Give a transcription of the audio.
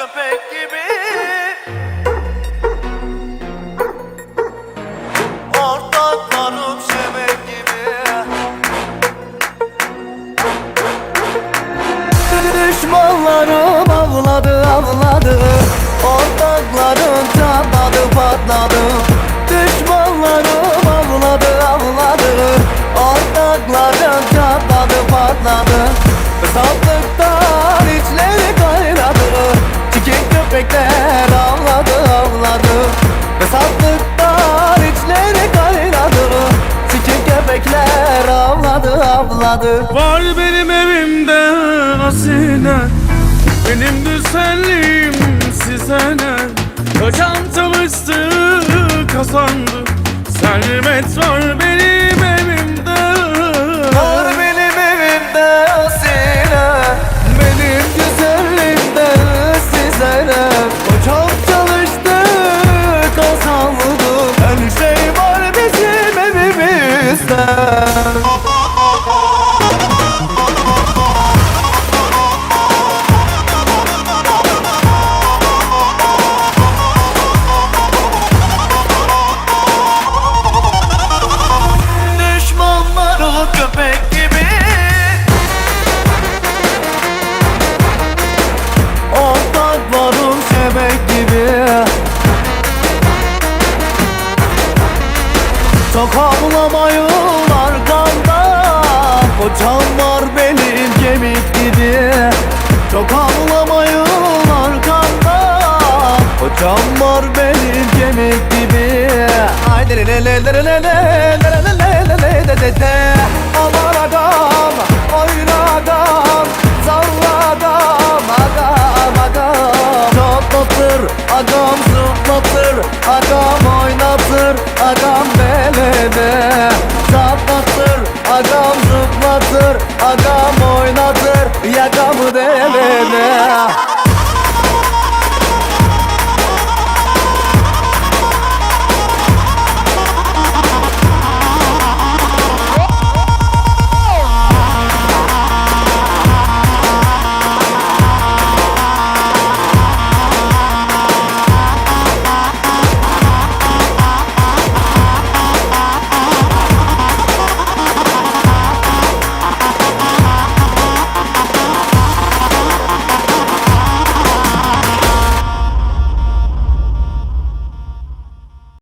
köpek gibi. Ortaklarım şebek gibi. Düşmanlarım avladı avladı. Ortaklarım çatladı patladı avladı. Var benim evimde asine Benim güzelliğim size ne? Kaçan çalıştı kazandı. Servet var benim evimde. Var benim evimde asine Benim güzelliğimde size ne? Çok çalıştı kazandı. Her şey var bizim evimizde Çok ağlamayın arkamda Kocam var benim gemik gibi. Çok ağlamayın arkamda Kocam var benim gemik gibi. Ay dere le le dere le le dere le le le le de de de. Aman adam, oyun adam, zarlı adam, adam adam. Çatlatır, adam zıplatır, adam sever